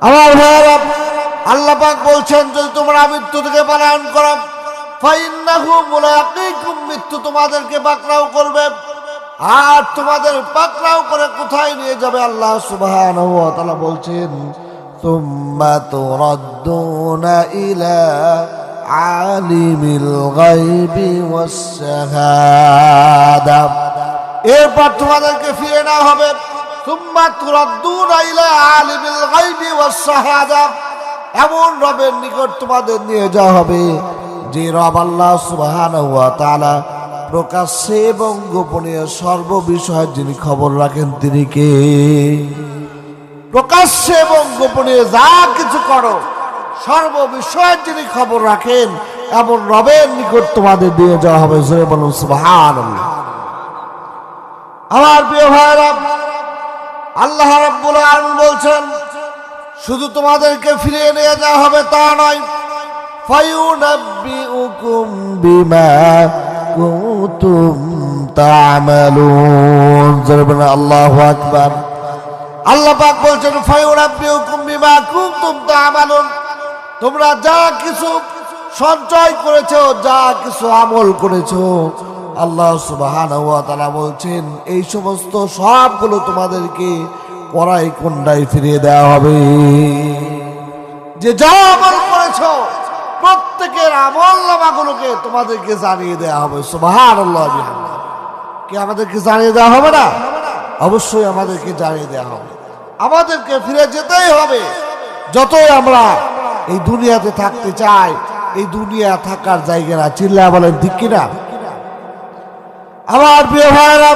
আমার ভাইয়েরা, আল্লাহ পাক বলছেন, যদি তোমরা মৃত্যু থেকে পালায়ন করো মৃত্যু তোমাদেরকে পাকড়াও করবে। আর তোমাদের পাকড়াও করে কোথায় নিয়ে যাবে আল্লাহ তাআলা বলছেন তুম্মা তুরাদ্দুনা ইলা আলিমিল গায়বি ওয়াস শাহাদা। এরপর তোমাদেরকে ফিরে নেওয়া হবে। তুরাদ্দুনা ইলা আলিমিল গায়বি ওয়াস এমন রবের নিকট তোমাদের নিয়ে যাওয়া হবে, যে রব আল্লাহ সুবহানাহু ওয়া তাআলা প্রকাশ্যে এবং গোপনে সর্ববিষয়ে যিনি খবর রাখেন তিনি কে? প্রকাশ্যে এবং গোপনে যা কিছু করো সর্ববিষয়ের যিনি খবর রাখেন, এমন রবের নিকট তোমাদের দিয়ে যাওয়া হবে সুবহানাল্লাহ। আমার প্রিয় ভাইরা আল্লাহ রাব্বুল আলামিন বলছেন, শুধু তোমাদেরকে ফিরিয়ে নিয়ে যাওয়া হবে তা নয়। বিমা কুনতুম তা'মালুন। বিমা তোমরা যা কিছু সঞ্চয় করেছ, যা কিছু আমল করেছ আল্লাহ সুবহানাহু ওয়া তাআলা বলছেন, এই সমস্ত সবগুলো তোমাদেরকে কড়াই কোন্ডায় ফিরিয়ে দেওয়া হবে। যে যা আমল করেছ, প্রত্যেকের আমল নামাগুলোকে তোমাদেরকে জানিয়ে দেওয়া হবে। সুবহানাল্লাহ আল্লাহ কি আমাদেরকে জানিয়ে দেওয়া হবে না? অবশ্যই আমাদেরকে জানিয়ে দেওয়া হবে। আমাদেরকে ফিরে যেতেই হবে। যতই আমরা এই দুনিয়াতে থাকতে চাই, এই দুনিয়া থাকার জায়গা না। চিল্লা বলেন, ঠিক কিনা? আমার প্রিয় ভাইরা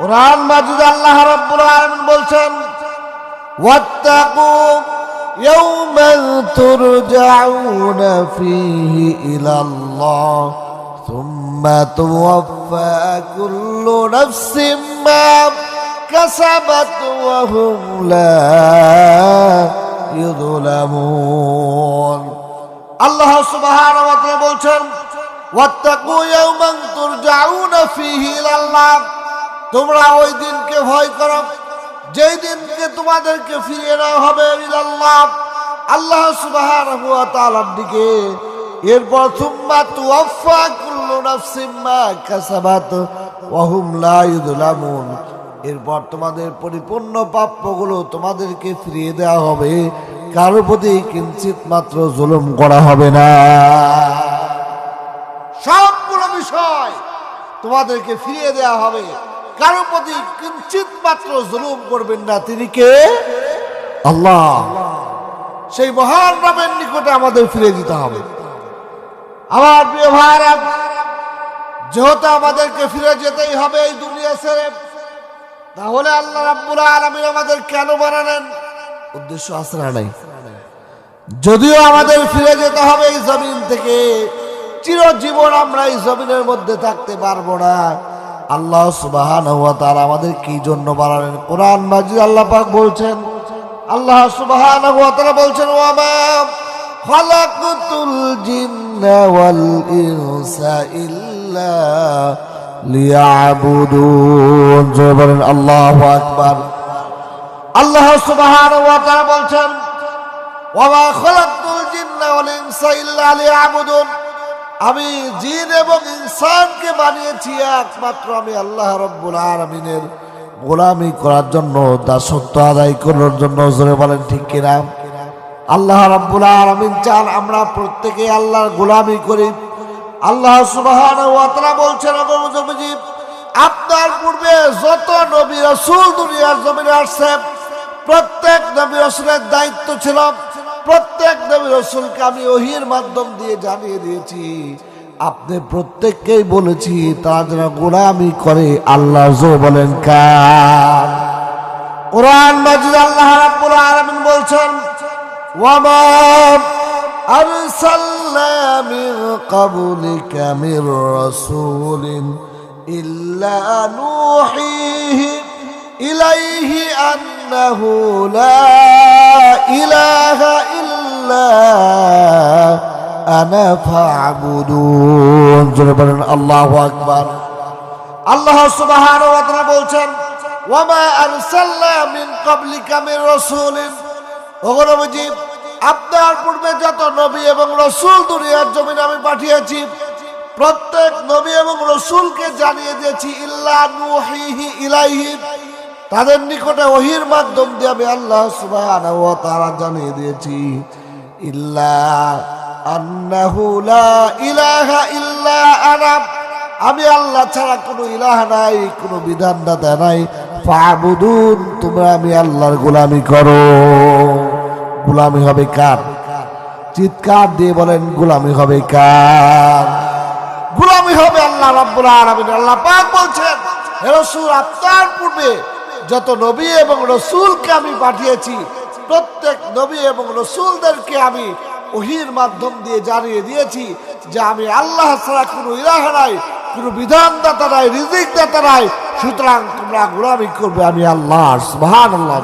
কোরআন মাজিদ আল্লাহ রাব্বুল আলামিন বলছেন, ওয়াত্তাকু ইয়াওমান তুরজাউনা ফীহি ইলাল্লাহ, সুম্মা তুওয়াফা কুল্লু নাফসিম মা কাসাবাত ওয়া হুম লা ইযলামুন. আল্লাহ সুবহানাহু ওয়া তাআলা বলছেন ওয়াত্তাকু ইয়াওমান তুরজাউনা ফীহি ইলাল্লাহ। তোমরা ওই দিনকে ভয় করো। যেই দিনকে তোমাদেরকে ফিরিয়ে নেওয়া হবে ইলাল্লাহ, আল্লাহ সুবহানাহু ওয়া তাআলার দিকে। এরপর, সুম্মা তুওয়াফা কুল্লু নাফসিম মা কাসাবাত ওয়া হুম লা ইযলামুন। এরপর, তোমাদের পরিপূর্ণ প্রাপ্যগুলো তোমাদেরকে ফিরিয়ে দেওয়া হবে। কারোর প্রতি কিঞ্চিত মাত্র জুলুম করা হবে না। বিষয় তোমাদেরকে ফিরিয়ে দেওয়া হবে। কারও প্রতি কিঞ্চিত মাত্র জুলুম করবেন না। তিনি কে? আল্লাহ। সেই মহান রবের নিকটে আমাদের ফিরে দিতে হবে। আমার প্রিয় ভাইরা যেহেতু আমাদেরকে ফিরে যেতেই হবে এই দুনিয়া ছেড়ে, তাহলে আল্লাহ রাব্বুল আলামিন আমাদের কেন বানালেন? উদ্দেশ্য না নাই? যদিও আমাদের ফিরে যেতে হবে এই জমিন থেকে চিরজীবন আমরা এই জমিনের মধ্যে থাকতে পারব না। আল্লাহ সুবাহান তাআলা আমাদের কি জন্য বানালেন? কোরআন মাজিদ আল্লাহ পাক বলছেন, আল্লাহ সুবহানাহু ওয়া তাআলা বলছেন ও ইনসা ইল্লা লিয়াবুদুন। বলেন, আল্লাহু বলছেন আমি জিন এবং ইনসানকে বানিয়েছি, একমাত্র আমি আল্লাহ রব্বুল আলমিনের গোলামি করার জন্য, দাসত্ব আদায় করার জন্য, জোরে বলেন ঠিক কিনা? আল্লাহ রব্বুল আলমিন চান আমরা প্রত্যেকে আল্লাহর গোলামি করি। আল্লাহ সুবহানাহু ওয়া তাআলা বলছেন আপনার পূর্বে যত নবী রাসূল দুনিয়ার জমিনে আসছে, প্রত্যেক নবী রাসূলের দায়িত্ব ছিল প্রত্যেক নবী রসুলকে আমি ওহির মাধ্যম দিয়ে জানিয়ে দিয়েছি, আপনি প্রত্যেককেই বলেছি, তারা যেন গোলামি করে আল্লাহ বলেন কার কোরআন আল্লাহ রাব্বুল আলামিন বলছেন আরসালনা মিন মির ইল্লা নূহিহি ইলাইহি আন্নাহু লা ইলাহা আপনার পূর্বে যত নবী এবং রসুল দুনিয়ার জমিন আমি পাঠিয়েছি, প্রত্যেক নবী এবং রসুলকে জানিয়ে দিয়েছি, ইল্লা তাদের নিকটে ওহির মাধ্যম দিয়ে আমি আল্লাহ সুবহানাহু ওয়া জানিয়ে দিয়েছি। ইল্লা আন্নাহু ইলাহা ইল্লা আনা। আমি আল্লাহ ছাড়া কোনো ইলাহ নাই, কোনো বিধানদাতা নাই। ফাবুদুন, তোমরা আমি আল্লাহর গোলামি করো। গোলামি হবে কার? চিৎকার দিয়ে বলেন, গোলামি হবে কার? গোলামি হবে আল্লাহ রাব্বুল আলামিন। আল্লাহ পাক বলছেন, হে রাসূল, আপনার পূর্বে যত নবী এবং রসুলকে আমি পাঠিয়েছি প্রত্যেক নবী এবং রসুলদেরকে আমি ওহির মাধ্যম দিয়ে জানিয়ে দিয়েছি যে আমি আল্লাহ ছাড়া কোনো ইরাহ নাই, কোনো বিধানদাতা নাই রিজিক দাতা নাই। সুতরাং তোমরা গোলামি করবে আমি আল্লাহ, সুবহানাল্লাহ